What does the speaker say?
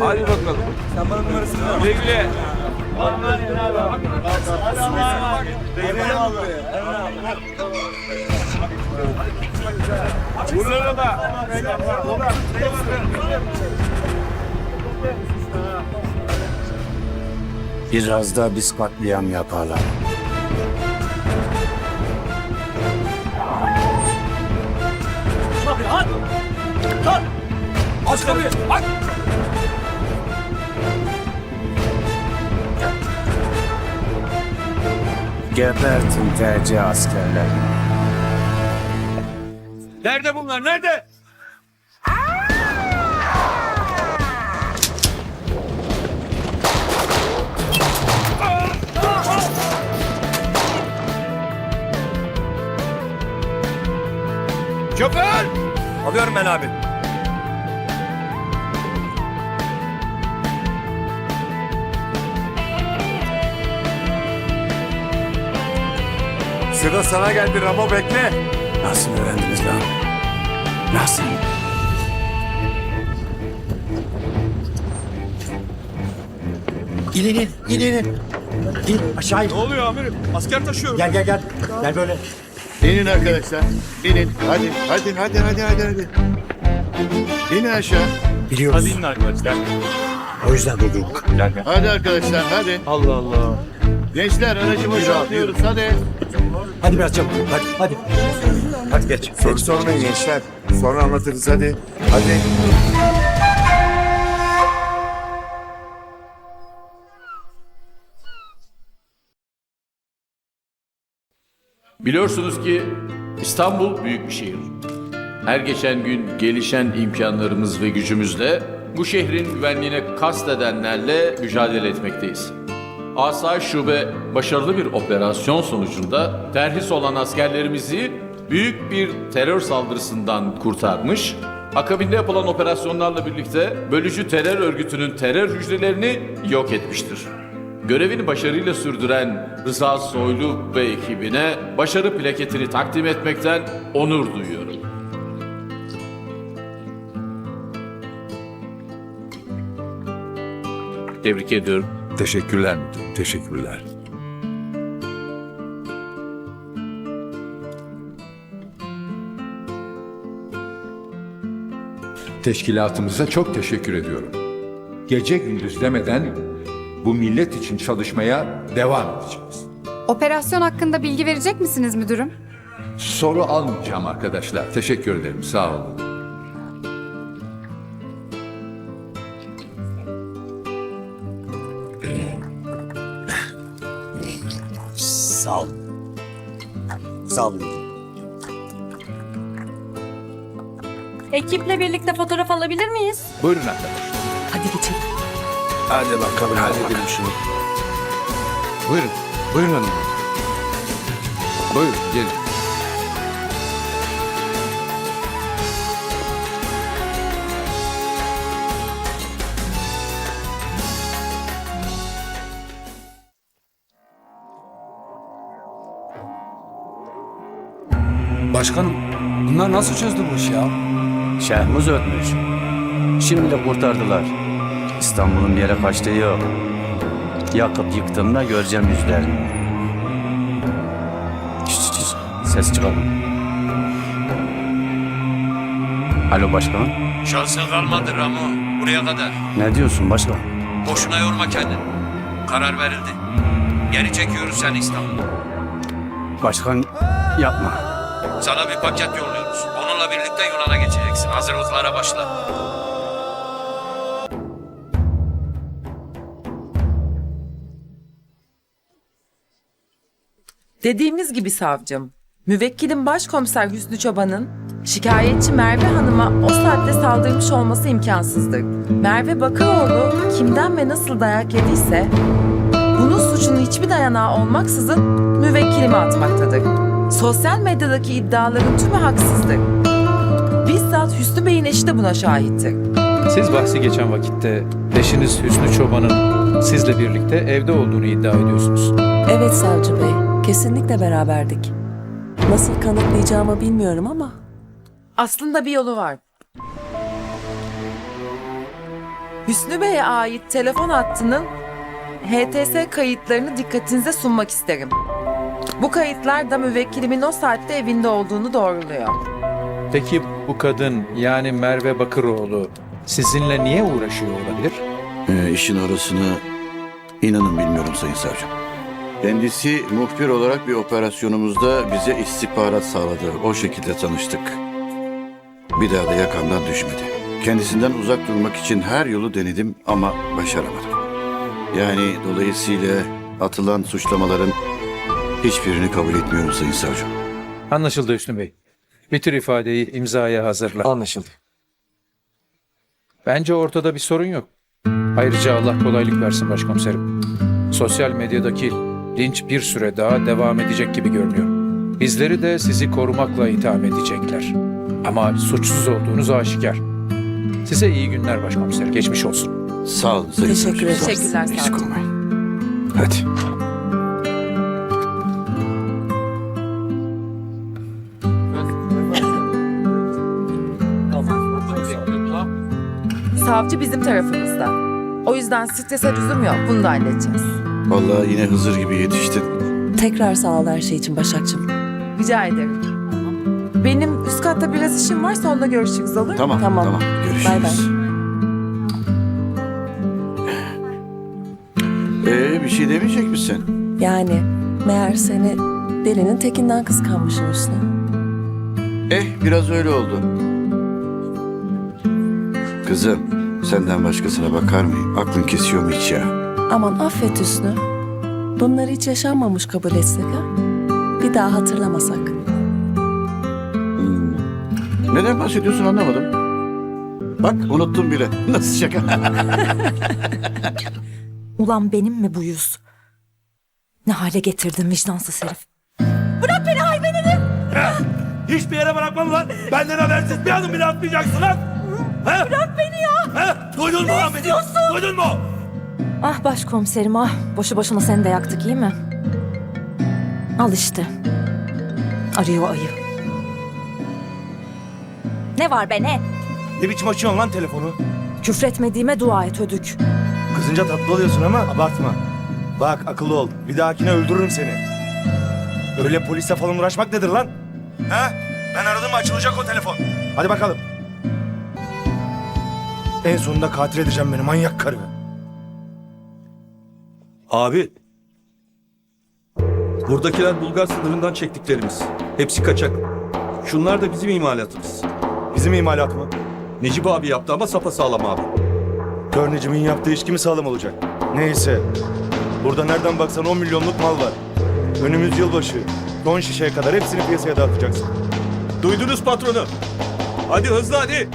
Hadi bakalım. Sen bana numarasını ver. Güle güle. Buralara da. Biraz da biz katliam yaparlar. Aç kapıyı. Aç. Gebertin TC askerlerini. Nerede bunlar? Nerede? Şoför! Alıyorum ben abi. Sıra sana geldi Ramo bekle. Nasıl öğrendiniz lan? Nasıl? İn in in in in. in. İn aşağı in. Ne oluyor amirim? Asker taşıyorum. Gel gel gel. Gel böyle. İnin arkadaşlar. İnin. Hadi, hadi, hadi, hadi, hadi, hadi. İnin aşağı. Biliyoruz. inin arkadaşlar. O yüzden durduk. Hadi arkadaşlar, hadi. Allah Allah. Gençler aracı boşaltıyoruz, hadi. Hadi biraz çabuk. Hadi hadi. Hadi geç. Soru sormayın gençler. Sonra anlatırız, hadi. Hadi. Biliyorsunuz ki İstanbul büyük bir şehir. Her geçen gün gelişen imkanlarımız ve gücümüzle bu şehrin güvenliğine kastedenlerle mücadele etmekteyiz. Asayiş Şube başarılı bir operasyon sonucunda terhis olan askerlerimizi büyük bir terör saldırısından kurtarmış, akabinde yapılan operasyonlarla birlikte bölücü terör örgütünün terör hücrelerini yok etmiştir. Görevini başarıyla sürdüren Rıza Soylu ve ekibine başarı plaketini takdim etmekten onur duyuyorum. Tebrik ediyorum. Teşekkürler müdürüm, teşekkürler. Teşkilatımıza çok teşekkür ediyorum. Gece gündüz demeden bu millet için çalışmaya devam edeceğiz. Operasyon hakkında bilgi verecek misiniz müdürüm? Soru almayacağım arkadaşlar. Teşekkür ederim, sağ olun. Sağ ol. Ekiple birlikte fotoğraf alabilir miyiz? Buyurun arkadaşlar. Hadi geçelim. Hadi bakalım halledelim şunu. Buyurun, buyurun hanım. Buyurun, gelin. Başkanım, bunlar nasıl çözdü bu işi ya? Şehmuz ötmüş. Şimdi de kurtardılar. İstanbul'un bir yere kaçtığı yok. Yakıp yıktığımda göreceğim yüzlerini. Şşt, şşt. Ses çıkarma. Alo başkan. Şansın kalmadı Ramo. Buraya kadar. Ne diyorsun başkan? Boşuna yorma kendini. Karar verildi. Geri çekiyoruz seni İstanbul'a. Başkan yapma. Sana bir paket yolluyoruz. Onunla birlikte Yunan'a geçeceksin. Hazırlıklara başla. Dediğimiz gibi savcım, müvekkilin başkomiser Hüsnü Çoban'ın şikayetçi Merve Hanım'a o saatte saldırmış olması imkansızdır. Merve Bakıroğlu kimden ve nasıl dayak yediyse bunun suçunu hiçbir dayanağı olmaksızın müvekkilime atmaktadır. Sosyal medyadaki iddiaların tümü haksızlık. Bizzat Hüsnü Bey'in eşi de buna şahitti. Siz bahsi geçen vakitte eşiniz Hüsnü Çoban'ın sizle birlikte evde olduğunu iddia ediyorsunuz. Evet Savcı Bey, kesinlikle beraberdik. Nasıl kanıtlayacağımı bilmiyorum ama... Aslında bir yolu var. Hüsnü Bey'e ait telefon hattının HTS kayıtlarını dikkatinize sunmak isterim. Bu kayıtlar da müvekkilimin o saatte evinde olduğunu doğruluyor. Peki bu kadın yani Merve Bakıroğlu sizinle niye uğraşıyor olabilir? Ee, işin orasını inanın bilmiyorum Sayın Savcım. Kendisi muhbir olarak bir operasyonumuzda bize istihbarat sağladı. O şekilde tanıştık. Bir daha da yakamdan düşmedi. Kendisinden uzak durmak için her yolu denedim ama başaramadım. Yani dolayısıyla atılan suçlamaların hiçbirini kabul etmiyorum Sayın Savcım. Anlaşıldı Hüsnü Bey. Bitir ifadeyi imzaya hazırla. Anlaşıldı. Bence ortada bir sorun yok. Ayrıca Allah kolaylık versin başkomiserim. Sosyal medyadaki linç bir süre daha devam edecek gibi görünüyor. Bizleri de sizi korumakla itham edecekler. Ama suçsuz olduğunuz aşikar. Size iyi günler başkomiserim. Geçmiş olsun. Sağ olun Sayın Teşekkür Savcım. ederiz. Teşekkürler Eksik savcım. olmayın. Hadi. Savcı bizim tarafımızda. O yüzden strese lüzum yok. Bunu da halledeceğiz. Vallahi yine Hızır gibi yetiştin. Tekrar sağ ol her şey için Başakçım. Rica ederim. Benim üst katta biraz işim var sonra görüşürüz olur mu? Tamam, tamam. Tamam. Görüşürüz. Bay bay. Ee, bir şey demeyecek misin? Yani meğer seni delinin tekinden kıskanmışım Hüsnü. Eh, biraz öyle oldu. Kızım, senden başkasına bakar mıyım? Aklın kesiyor mu hiç ya? Aman affet Hüsnü. Bunları hiç yaşanmamış kabul etsek ha? Bir daha hatırlamasak. Hmm. Neden bahsediyorsun anlamadım. Bak, unuttum bile. Nasıl şaka? Ulan benim mi bu yüz? Ne hale getirdin vicdansız herif? Hiçbir yere bırakmam lan. Benden habersiz bir adım bile atmayacaksın lan. He? Bırak beni ya. He? Duydun mu lan beni? Duydun mu? Ah başkomiserim ah. Boşu boşuna seni de yaktık iyi mi? Al işte. Arıyor ayı. Ne var be ne? Ne biçim açıyorsun lan telefonu? Küfretmediğime dua et ödük. Kızınca tatlı oluyorsun ama abartma. Bak akıllı ol. Bir dahakine öldürürüm seni. Öyle polisle falan uğraşmak nedir lan? He? Ben aradım mı açılacak o telefon. Hadi bakalım. En sonunda katil edeceğim beni manyak karı. Abi. Buradakiler Bulgar sınırından çektiklerimiz. Hepsi kaçak. Şunlar da bizim imalatımız. Bizim imalat mı? Necip abi yaptı ama sapasağlam abi. Kör Necip'in yaptığı iş kimi sağlam olacak? Neyse. Burada nereden baksan 10 milyonluk mal var. Önümüz yılbaşı. Don şişeye kadar hepsini piyasaya dağıtacaksın. Duydunuz patronu. Hadi hızlı hadi.